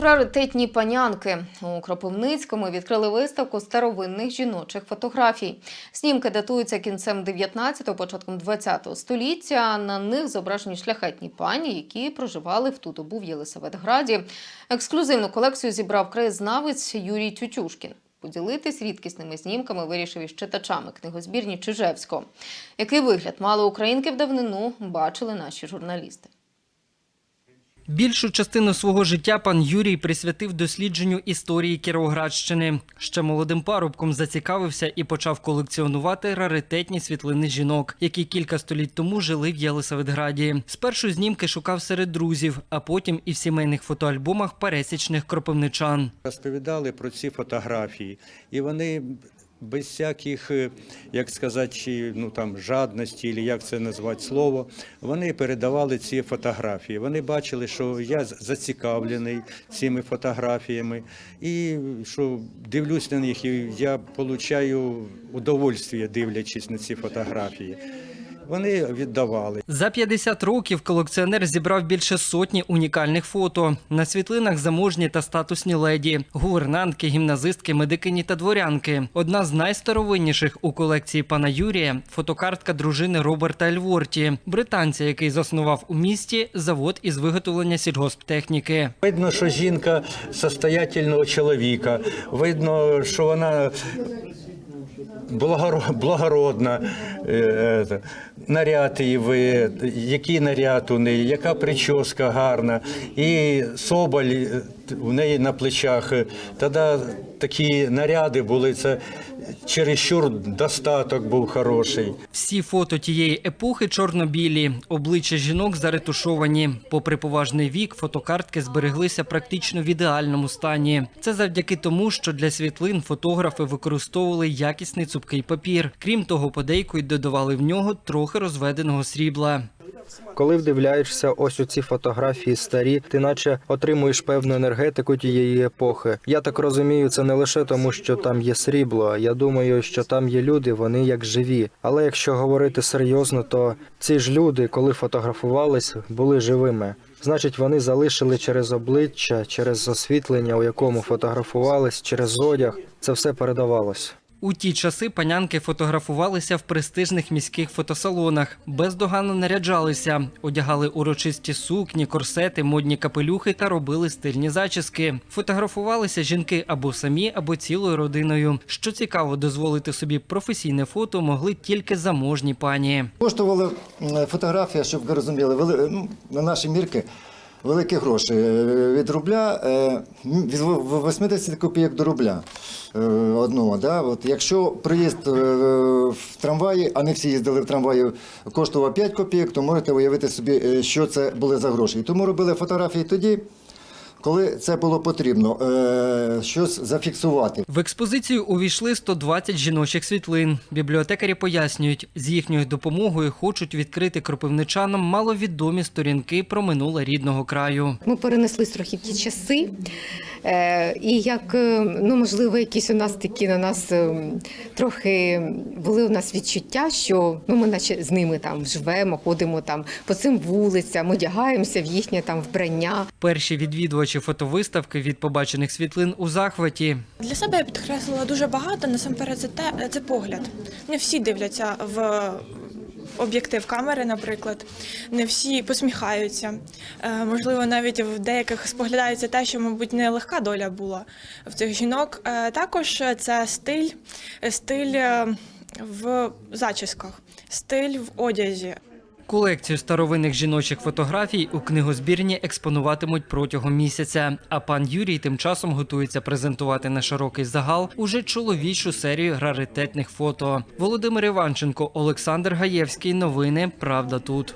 Раритетні панянки у Кропивницькому відкрили виставку старовинних жіночих фотографій. Снімки датуються кінцем 19-го, початком 20-го століття. На них зображені шляхетні пані, які проживали в ту добу в Єлисаветграді. Ексклюзивну колекцію зібрав краєзнавець Юрій Тютюшкін. Поділитись рідкісними знімками вирішив із читачами книгозбірні Чижевського. Який вигляд мали українки в давнину, бачили наші журналісти. Більшу частину свого життя пан Юрій присвятив дослідженню історії Кіровоградщини. Ще молодим парубком зацікавився і почав колекціонувати раритетні світлини жінок, які кілька століть тому жили в Єлисаветграді. Спершу знімки шукав серед друзів, а потім і в сімейних фотоальбомах пересічних кропивничан. Розповідали про ці фотографії, і вони без всяких, е, як сказати, ну там жадності, чи як це назвати слово, вони передавали ці фотографії. Вони бачили, що я зацікавлений цими фотографіями, і що дивлюсь на них, і я отримую удовольствие, дивлячись на ці фотографії. Вони віддавали. За 50 років колекціонер зібрав більше сотні унікальних фото. На світлинах заможні та статусні леді, гувернантки, гімназистки, медикині та дворянки. Одна з найстаровинніших у колекції пана Юрія фотокартка дружини Роберта Ельворті, британця, який заснував у місті завод із виготовлення сільгосптехніки. Видно, що жінка состоятельного чоловіка. Видно, що вона благородна. Наряд її, ви- який наряд у неї, яка прическа гарна. І соболь у неї на плечах. Тоді такі наряди були, це чересчур достаток був хороший. Всі фото тієї епохи чорно-білі, обличчя жінок заретушовані. Попри поважний вік, фотокартки збереглися практично в ідеальному стані. Це завдяки тому, що для світлин фотографи використовували якісний цупкий папір. Крім того, подейкують додавали в нього трохи розведеного срібла. Коли вдивляєшся ось у ці фотографії старі, ти наче отримуєш певну енергетику тієї епохи. Я так розумію, це не лише тому, що там є срібло. Я думаю, що там є люди, вони як живі. Але якщо говорити серйозно, то ці ж люди, коли фотографувались, були живими. Значить, вони залишили через обличчя, через освітлення, у якому фотографувались, через одяг. Це все передавалось. У ті часи панянки фотографувалися в престижних міських фотосалонах, бездоганно наряджалися, одягали урочисті сукні, корсети, модні капелюхи та робили стильні зачіски. Фотографувалися жінки або самі, або цілою родиною. Що цікаво, дозволити собі професійне фото могли тільки заможні пані. Коштувала м, фотографія, щоб ви розуміли, ну, на наші мірки великі гроші. Е, Від рубля, е, від 80 копійок до рубля е, одного. Да? От, якщо приїзд в трамваї, а не всі їздили в трамваї, коштував 5 копійок, то можете уявити собі, що це були за гроші. І тому робили фотографії тоді, коли це було потрібно, е, щось зафіксувати. В експозицію увійшли 120 жіночих світлин. Бібліотекарі пояснюють, з їхньою допомогою хочуть відкрити кропивничанам маловідомі сторінки про минуле рідного краю. Ми перенесли трохи ті часи, і як е, ну можливо, якісь у нас такі на нас е, трохи були у нас відчуття, що ну ми наче з ними там живемо, ходимо там по цим вулицям, одягаємося в їхнє там вбрання. Перші відвідувачі фотовиставки від побачених світлин у захваті. Для себе я підкреслила дуже багато. Насамперед, це те це погляд. Не всі дивляться в об'єктив камери, наприклад. Не всі посміхаються. Е, можливо, навіть в деяких споглядається те, що, мабуть, не легка доля була в цих жінок. Е, також це стиль, стиль е, в зачісках, стиль в одязі. Колекцію старовинних жіночих фотографій у книгозбірні експонуватимуть протягом місяця. А пан Юрій тим часом готується презентувати на широкий загал уже чоловічу серію раритетних фото. Володимир Іванченко, Олександр Гаєвський. Новини Правда тут.